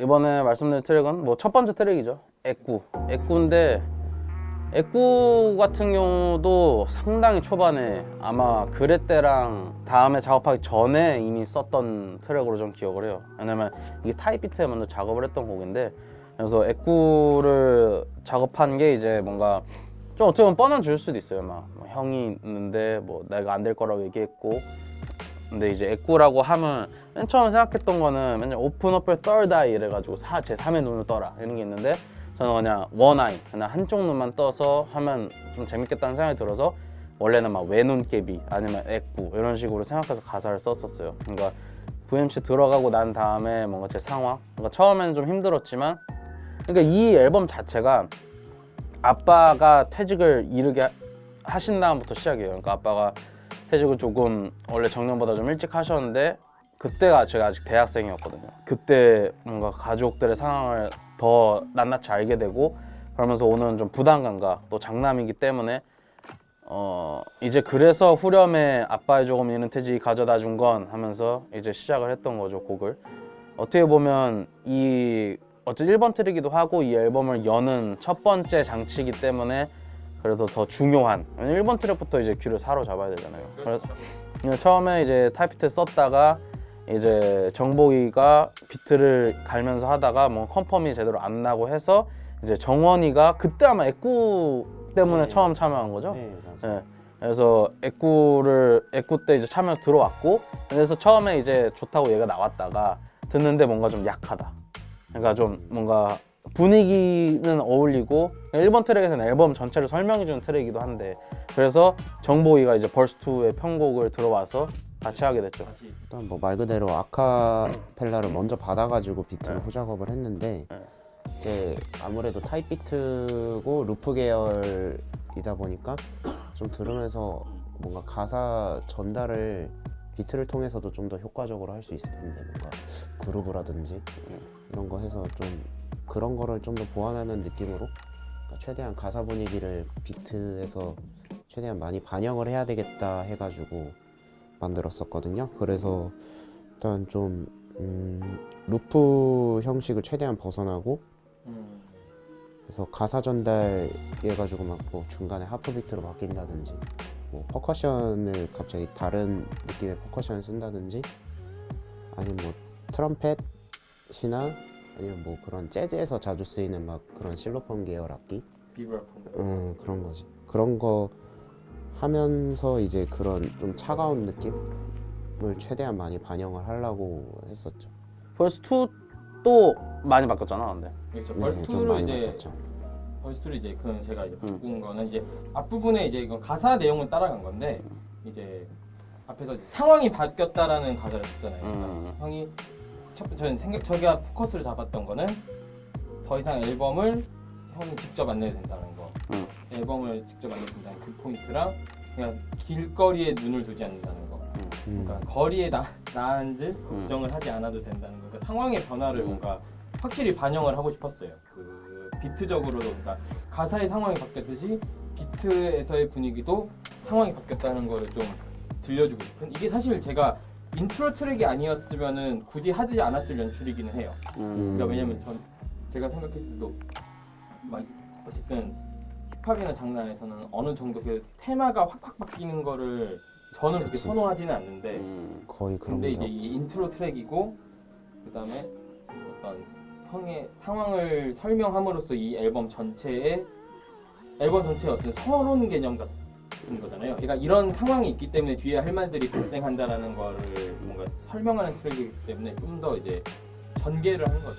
이번에 말씀드릴 트랙은 뭐 첫 번째 트랙이죠. 애꾸. 애꾸인데 애꾸 같은 경우도 상당히 초반에 아마 그레 때랑 다음에 작업하기 전에 이미 썼던 트랙으로 좀 기억을 해요. 왜냐면 이게 타입 비트에 먼저 작업을 했던 곡인데 그래서 애꾸를 작업한 게 이제 뭔가 좀 어떻게 보면 뻔한 줄 수도 있어요. 막 뭐 형이 있는데 뭐 내가 안 될 거라고 얘기했고 근데 이제 애꾸라고 하면 맨 처음 생각했던 거는 맨날 오픈 어플 eye 이래가지고 사, 제 3의 눈을 떠라 이런 게 있는데 저는 그냥 원 아이 그냥 한쪽 눈만 떠서 하면 좀 재밌겠다는 생각이 들어서 원래는 막 외눈깨비 아니면 애꾸 이런 식으로 생각해서 가사를 썼었어요. 그러니까 VMC 들어가고 난 다음에 뭔가 제 상황 그러니까 처음에는 좀 힘들었지만 그러니까 이 앨범 자체가 아빠가 퇴직을 이르게 하- 하신 다음부터 시작이에요. 그러니까 아빠가 퇴직을 조금 원래 정년보다 좀 일찍 하셨는데 그때가 제가 아직 대학생이었거든요. 그때 뭔가 가족들의 상황을 더 낱낱이 알게 되고 그러면서 오는 좀 부담감과 또 장남이기 때문에 어 이제 그래서 후렴에 아빠의 조금 이른 퇴직이 가져다 준 건 하면서 이제 시작을 했던 거죠 곡을 어떻게 보면 이 어쨌든 1번 트랙이기도 하고 이 앨범을 여는 첫 번째 장치이기 때문에 그래서 더 중요한 1번 트랙부터 이제 귀를 사로잡아야 되잖아요. 그래서 그냥 처음에 이제 타이피트 썼다가 이제 정복이가 비트를 갈면서 하다가 뭐 컨펌이 제대로 안 나고 해서 이제 정원이가 그때 아마 애꾸 때문에 네. 처음 참여한 거죠. 네. 예. 그래서 애꾸를 애꾸 때 이제 참여해서 들어왔고 그래서 처음에 이제 좋다고 얘가 나왔다가 듣는데 뭔가 좀 약하다. 그러니까 좀 뭔가 분위기는 어울리고 1번 트랙에서는 앨범 전체를 설명해주는 트랙이기도 한데 그래서 정보이가 이제 벌스 2의 편곡을 들어와서 같이 하게 됐죠. 일단 뭐 말 그대로 아카펠라를 먼저 받아가지고 비트를 네. 후작업을 했는데 네. 이제 아무래도 타입 비트고 루프 계열이다 보니까 좀 들으면서 뭔가 가사 전달을 비트를 통해서도 좀 더 효과적으로 할 수 있을 텐데 뭔가 그루브라든지 이런 거 해서 좀 그런 거를 좀 더 보완하는 느낌으로 그러니까 최대한 가사 분위기를 비트에서 최대한 많이 반영을 해야 되겠다 해가지고 만들었었거든요. 그래서 일단 좀 음, 루프 형식을 최대한 벗어나고 음. 그래서 가사 전달 해가지고 막 뭐 중간에 하프 비트로 바뀐다든지 뭐 퍼커션을 갑자기 다른 느낌의 퍼커션을 쓴다든지 아니면 뭐 트럼펫이나 아니면 뭐 그런 재즈에서 자주 쓰이는 막 그런 실로폰 계열 악기 비브라폰. 음 그런 거지 그런 거 하면서 이제 그런 좀 차가운 느낌을 최대한 많이 반영을 하려고 했었죠. 벌스 2도 많이 바뀌었잖아, 근데. 그렇죠. 네, 벌스 좀 2를 많이 이제 바뀌었죠. 벌스 2를 이제 그건 제가 이제 음. 바꾼 거는 이제 앞부분에 이제 이건 가사 내용은 따라간 건데 이제 앞에서 이제 상황이 바뀌었다라는 가사를 썼잖아요. 그러니까 음. 형이 첫 저는 생각 저기가 포커스를 잡았던 거는 더 이상 앨범을 형이 직접 안 내야 된다는 거. 음. 앨범을 직접 안 내야 된다는 그 포인트랑 그냥 길거리에 눈을 두지 않는다는 거. 음. 그러니까 거리에 나, 나앉을 걱정을 하지 않아도 된다는 거. 그러니까 상황의 변화를 음. 뭔가 확실히 반영을 하고 싶었어요. 그 비트적으로도 그러니까 가사의 상황이 바뀌었듯이 비트에서의 분위기도 상황이 바뀌었다는 거를 좀 들려주고 싶은 이게 사실 제가 인트로 트랙이 아니었으면은 굳이 하지 않았을 연출이기는 해요. 음. 그러니까 왜냐면 전 제가 생각했을 때도 막 어쨌든 힙합이나 장난에서는 어느 정도 그 테마가 확확 바뀌는 거를 저는 그렇게 그치. 선호하지는 않는데 음. 거의 그런 근데 게 이제 이 없지. 인트로 트랙이고 그다음에 어떤 형의 상황을 설명함으로써 이 앨범 전체에 앨범 전체의 어떤 서론 개념 같은 거잖아요. 그러니까 이런 상황이 있기 때문에 뒤에 할 말들이 발생한다라는 거를 뭔가 설명하는 트랙이기 때문에 좀 더 이제 전개를 한 거죠.